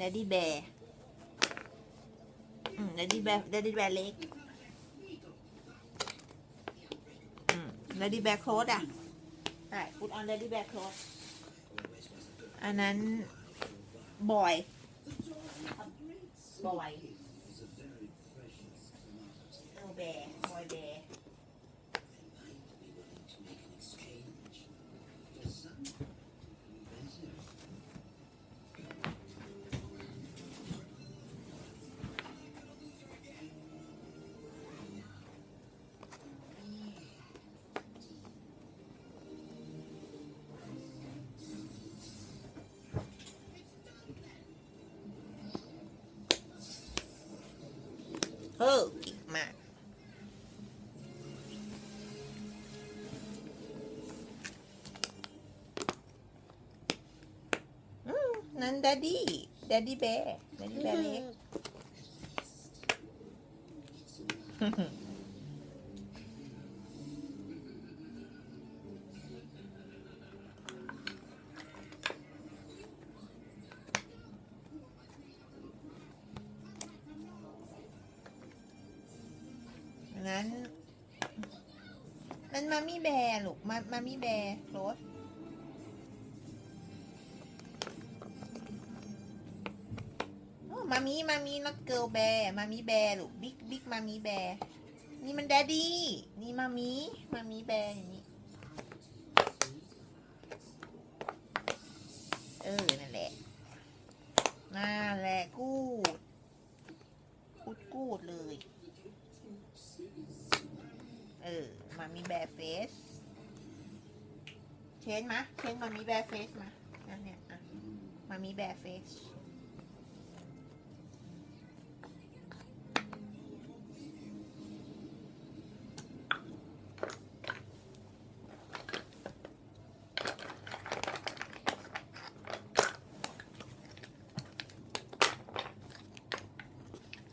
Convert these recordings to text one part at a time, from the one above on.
ดดดี้แบร์ดดดี้แบร์ดดดี้แบร์เล็กดดดี้แบร์โคดอะใช่พุทออนดดดี้แบร์โคดอันนั้น บอย บอย เฮ้อเก่งมา นั้น มันมามี่แบร์ลูกมามามี่แบร์รถโอ้มามีมามีนักเกิลแบร์มามีแบร์ลูกบิ๊กบิ๊กมามีแบร์นี่มันแดดดี้นี่มามีมามีแบร์อย่างนี้ เออ นั่นแหละ นั่นแหละ กูด กูดกูดเลย เออ มีแบร์เฟส เชนมะเชนมามีแบร์เฟสมานั่นเนี่ยอะมามีแบร์เฟส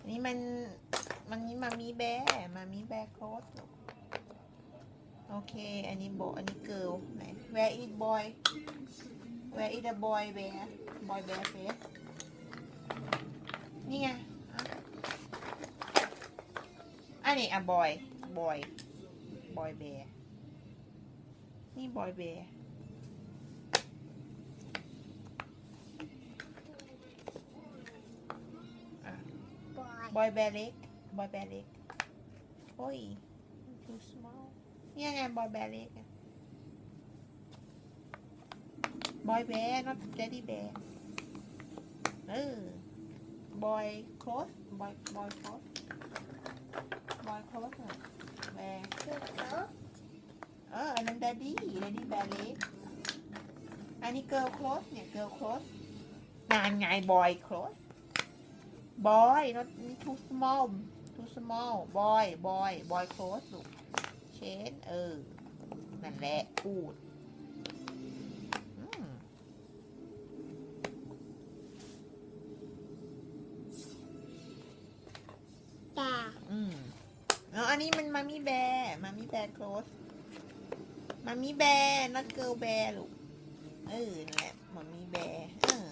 นี่มันมันนี่มามีแบมามีแบโค้ด โอเค อันนี้โบอันนี้เกิลไหน where is boy where is the boy bear boy bear face นี่ไงอ่ะอันนี้อ่ะ boy boy boy bear นี่ boy bear อ่ะ บอยแบร์เล็ก บอยแบร์เล็ก โอ้ย too small นี่ไงบอยแบร์เล็กบอยแบร์นอตเจดี้แบร์เออบอยโคลสบอยบอยโคลสบอยโคลสแบร์เอออันนั้นแดดดี้แดดดี้แบร์เล็กอันนี้เกิร์ลโคลสเนี่ยเกิร์ลโคลสนานไงบอยโคลสบอยนอตนี่ทูสมอลทูสมอลบอยบอยบอยโคลสลูก เชนเออ นั่นแหละพูดอืมตาอืมแล้วอันนี้มันมามีแบร์มามีแบร์ close มามีแบร์ not girl bear ลูก เออนั่นแหละมามีแบร์เออ